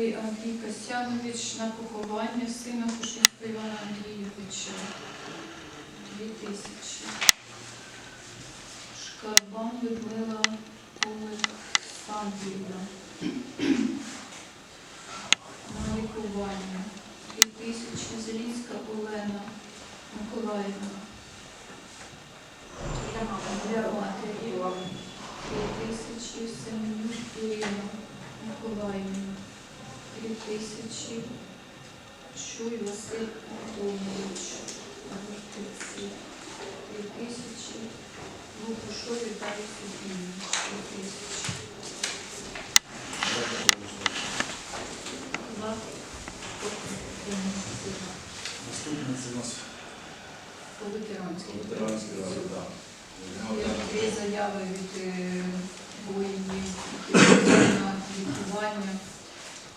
Андрій Касянович на поховання сина Кушинського Івана Андрійовича. Дві тисячі. Шкарбан Людмила Олександрівна. На лікування. Дві тисячі. Зелінська Олена Миколаївна. Для матері. Три тисячі Семенюк Ірина Миколаївна. Три тисячі Шуй Василь Антонович. Три тисячі Лукушов Віталій Сергійович. Три тисячі. Наступне це у нас По ветеранській. ветеранський ради, так. Є Дві заяви від е, воїнів які на лікування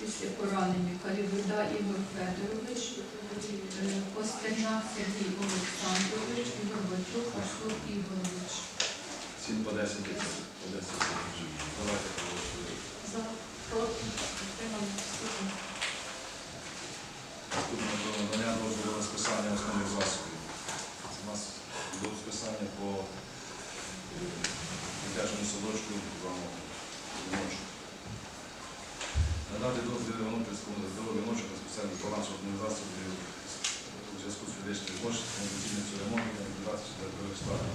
після поранення. Калібуда Ігор Федорович, е, Сергій Олександрович Ігор Батюк, Артур Ігорович. Цін по 10 тисяч. По 10 тисяч. Давайте проголосуємо. За проти підтримано всіх. Наступне про надання дозволу на списання основних засобів. Це у нас до списання по дитячому садочку вам віночок. Надати дозвіл Іванопільському ЗДО віночок на спеціальний баланс засобів у зв'язку з фізичною коштом, мобільністю ремонту та ліквідації та перестати.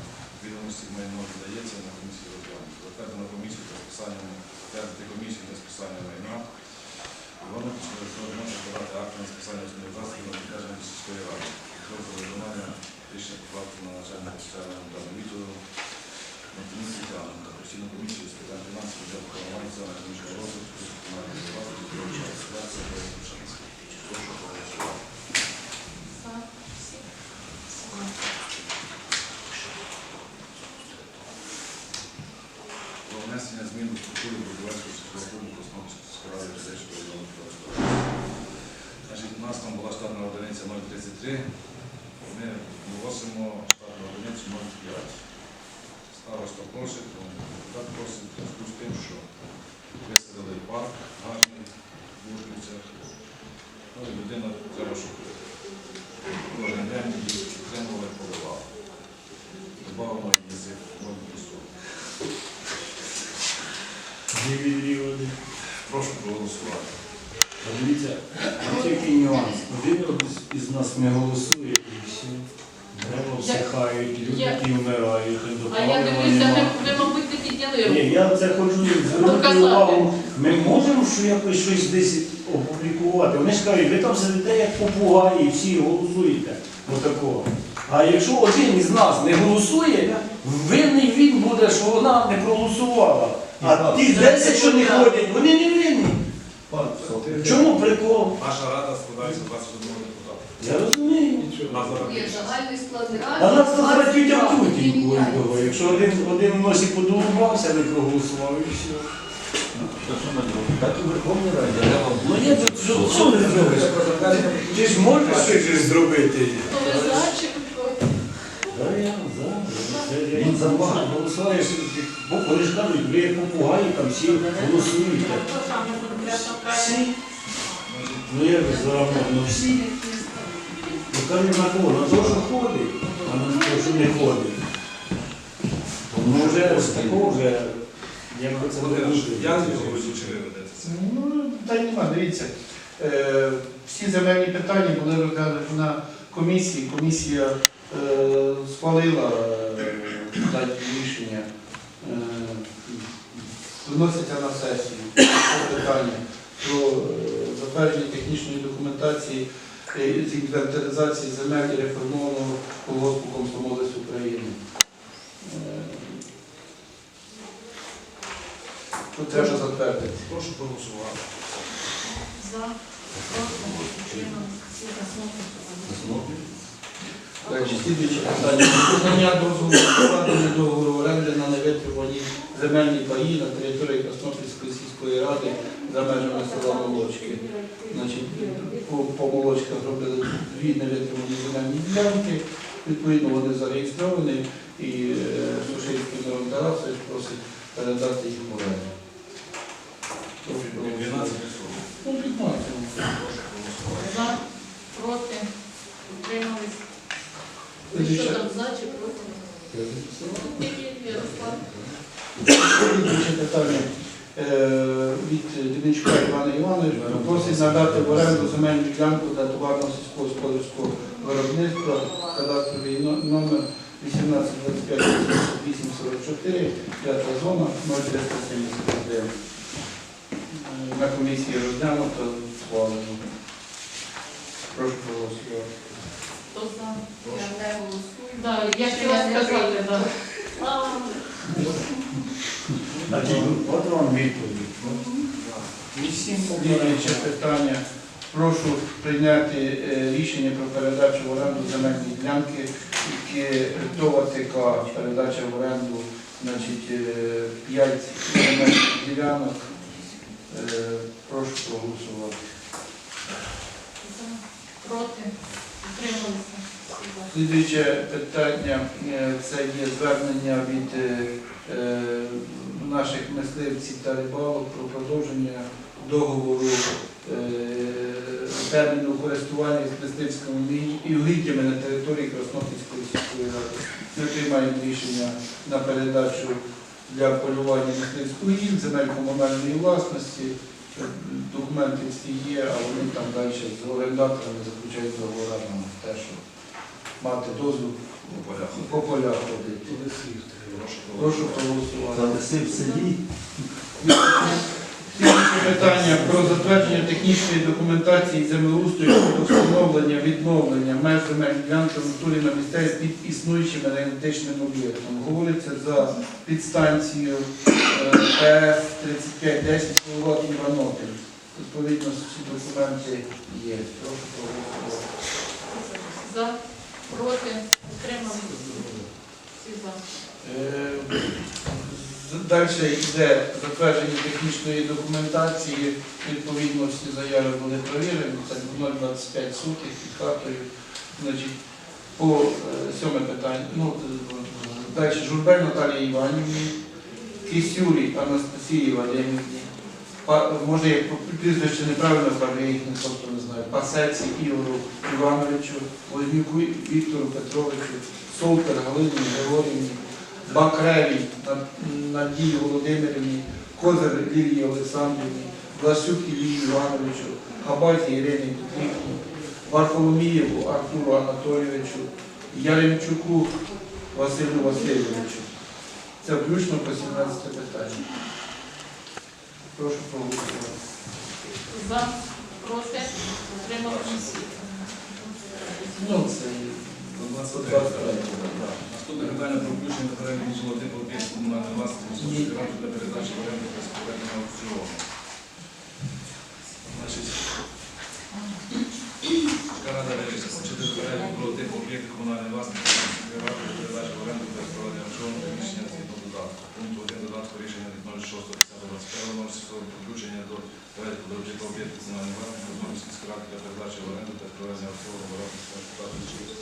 Відомості майно додається на комісію розгляду. Затвердити на комісію для списання, затвердити комісію для списання майна. Воно може подати акти на списання основних засобів на підтвердження сільської ради. Дозвіл виконання рішення поправки на начальника спеціального даного відділу на комісії тягнемо та постійну комісію з питань фінансів, бюджету планування, економічного розвитку, комунальної власності, здоров'я, асоціації, Шанський. Прошу проголосувати. За. За. Про внесення змін до структури будівельського сільського клубу Космопільської сільської ради Фізичного району Київського. Значить, у нас там була штатна одиниця 033, ми виносимо штатну одиницю 0,5. Староста просить, депутат просить зв'язку з тим, що висадили парк гарний в Лужницях. Ну і людина треба, щоб кожен день її підтримували, поливали. Добавимо її з 0,40. Дві. Прошу проголосувати. А дивіться, який нюанс. Один із- із нас не голосує і все. Дерева всихають, люди Я- ті вмирають, А я дивлюся, нема. ви, ви мабуть, такі діли. Ні, я це хочу звернути Показати. увагу. Ми можемо що якось щось десь опублікувати. Вони ж кажуть, ви там сидите як попугаї, всі голосуєте. Отакого. А якщо один із нас не голосує, винний він буде, що вона не проголосувала. А ті 10, що не ходять, вони не винні. Чому прикол? Наша рада складається з 21 депутата. Я розумію. Нас Є загальний склад А нас тут в Міняється. кожного. Якщо один, один в носі подолубався, не проголосував і все. Так і Верховній Раді. Ну я тут що, ти зробиш? Ти ж можеш щось зробити? То ви за чи проти? Да, я за. Він за вас. Голосуєш, бо вони ж кажуть, ви попугаї там всі голосуєте. Всі? Ну я за ну всі. Ну кажуть на кого? На те, що ходить, а на те, що не ходить. Ну вже з такого вже, якби це не Володимир, дуже. Я не його чи ви ведете це? Ну, та й нема, дивіться. Е, всі земельні питання були розглянуті на комісії. Комісія е, схвалила е, дати рішення. Е, виноситься на сесію це питання про е, затвердження технічної документації е, з інвентаризації земель і реформованого колгоспу Комсомолець України. Е, Тут треба затвердити. Прошу проголосувати. За. Проти підтримано всіх. Далі, слідуюче питання. Визнання дозволу договору оренди на невитримані земельні паї на території Краснопільської сільської ради за межами села Молочки. Значить, по, по Молочках зробили дві невитримані земельні ділянки. Відповідно, вони зареєстровані і е, Сушинський Мирон Тарасович просить передати їх в оренду. Прошу Від проголосувати. 12 років. Ну, 15 Діничка Івана Івановича просить надати в оренду земельну ділянку для товарного сільськогосподарського виробництва, кадастровий но- номер 1825-844, п'ята зона 0379. Е, На комісії розглянуто, схвалено. Прошу проголосувати. Хто за? Я не голосую. Да, я хотіла сказати, да. Значить, от вам відповідь. Вісім Слідуюче питання. Прошу прийняти е, рішення про передачу в оренду земельної ділянки, які ТОВА ТК передача в оренду, значить, 5 земельних ділянок. Е, Прошу проголосувати. Проти. Утрималися. Слідуюче питання е, це є звернення від е, е, наших мисливців та рибалок про продовження договору е, терміну користування з мисливськими угіддями на території Краснопільської сільської ради. Ми приймаємо рішення на передачу для полювання мисливських угідь, земель комунальної власності. Документи всі є, а вони там далі з орендаторами заключають договори на те, що мати дозвіл По полях. по полях ходити. Прошу проголосувати. Залиси в селі. Слідуюче питання про затвердження технічної документації землеустрою щодо встановлення відновлення меж земельної ділянки в натурі на місцеві під існуючим енергетичним об'єктом. Говориться за підстанцію е, ПС 3510 Соловат Іванопіль. Відповідно, всі документи є. Прошу проголосувати. За. Проти. Утрималися. Всі за. Далі йде затвердження технічної документації. Відповідно, всі заяви були перевірені. Це 0,25 сутих під. Значить, по е, сьоме питання. Ну, е, далі Журбель Наталії Іванівні, Кисюрі Анастасії Вадимівні. Па- Може, я прізвище неправильно кажу, я їх не знаю. Пасеці Ігору Івановичу, Вознюку Віктору Петровичу, Солтер Галині Георгіївні, Бакревій Надії Володимирівні, Козир Лілії Олександрівні, Власюк Іллі Івановичу, Хабазі Ірині Петрівні, Варфоломієву Артуру Анатолійовичу, Яремчуку Василю Васильовичу. Це включно по 17 питання. Прошу проголосувати. Проти. Утрималися. Ну, це 23. Наступне питання про включення на перелік золотих об'єктів комунальної власності Сумської ради для передачі в оренду без проведення аукціону. Значить, Сільська рада вирішила включити до переліку золотих об'єктів комунальної власності Сумської ради для передачі в оренду без проведення аукціону приміщення згідно додатку. Пункту 1 додатку рішення від 06.10.21 носить про включення до переліку золотих об'єктів комунальної власності Для передачі в оренду без проведення аукціону в оренду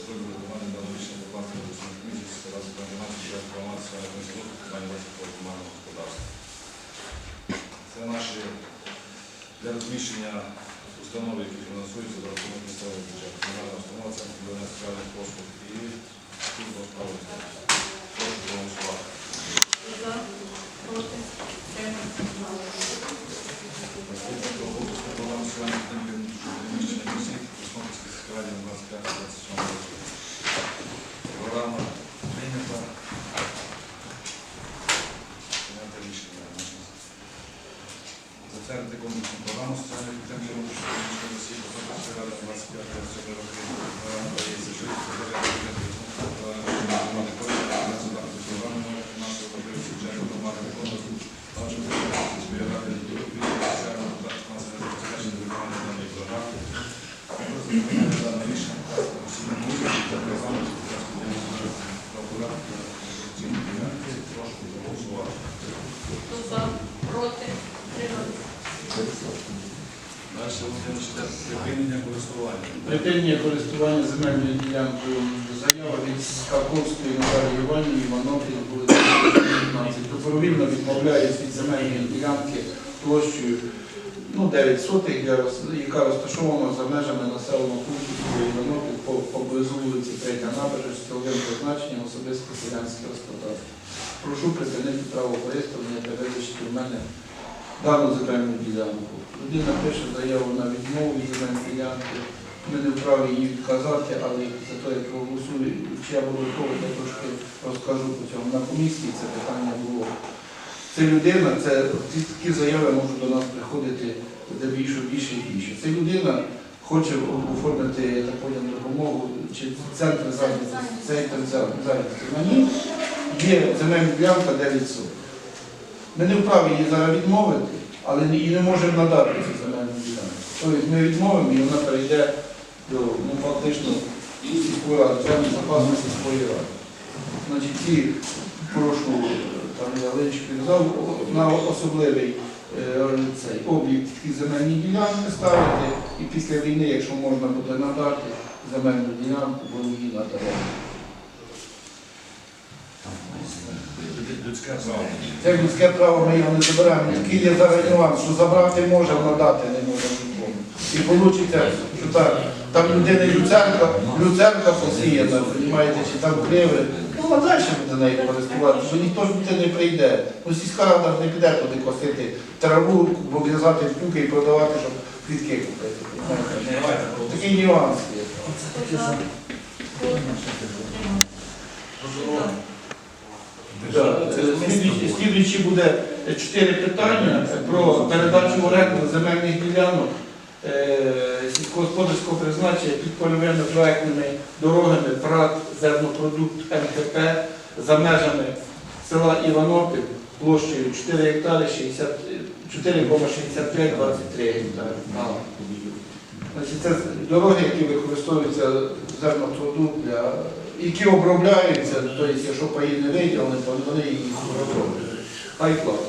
Зробили виконання даного рішення до власної обласної комісії сільської ради координації для інформації на консульту питання розвитку комунального господарства. Це наші для розміщення установи, які фінансуються за рахунок місцевого бюджету. Комунальна установа це надання соціальних послуг і служба справи. Прошу проголосувати. За. Проти. Утрималися. Наступне про випуск програми соціальних Panią łaska zastrzeżoną. Wolano, wyjmę Pana. Zaczęty komunikowano z całym wymiarem przyjemności Rady Łaski, a teraz Хто за. Проти. Припинення користування. Припинення користування земельною ділянкою заява від Скаковської Наталії Іванівни Іванопіль вулиця 19. Добровільно відмовляється від земельної ділянки площею ну, 9 сотих, яка розташована за межами населеного пункту Іванопіль по- поблизу вулиці 3 набережної з ціловим призначенням особисто селянське господарство. Прошу припинити право користування та визначити в мене дану земельну ділянку. Людина пише заяву на відмову від земельної ділянки. Ми не вправі її відказати, але за те, як проголосую, чи я буду готовий, я трошки розкажу по цьому. На комісії це питання було. Це людина, це такі заяви можуть до нас приходити де більше, більше і більше. Це людина хоче оформити так допомогу чи центр зайнятості, центр зайнятості. На ній є земельна ділянка 9 соток. Ми не вправі її зараз відмовити, але і не можемо надати цю земельну ділянку. Тобто ми відмовимо і вона перейде до ну, фактично сільської ради, землі запасу сільської ради. Значить, ці прошу там я Ленчик на особливий е, цей облік ті земельні ділянки ставити і після війни, якщо можна буде надати земельну ділянку, бо її право. Це людське право ми його не забираємо. Такий є зараз нюанс, що забрати можемо, надати не можемо нікому. І вийде, що так, там людина люцерка, люцерка посіяна, розумієте, чи там криви. Ну, а далі буде нею користуватися, бо ніхто ж туди не прийде. Ну, сільська рада не піде туди косити траву, обрізати штуки і продавати, щоб квітки купити. Такий нюанс є. Слідуючі буде чотири питання про передачу оренду земельних ділянок сільськогосподарського призначення під польовими проектними дорогами ПРАТ «Зернопродукт МКП за межами села Іванопіль площею 4 гектари 60, е, 4,6523 гектари. Це дороги, які використовуються зернопродукт для які обробляються, тобто, якщо паї не то вони їх оброблюють. Хай платять.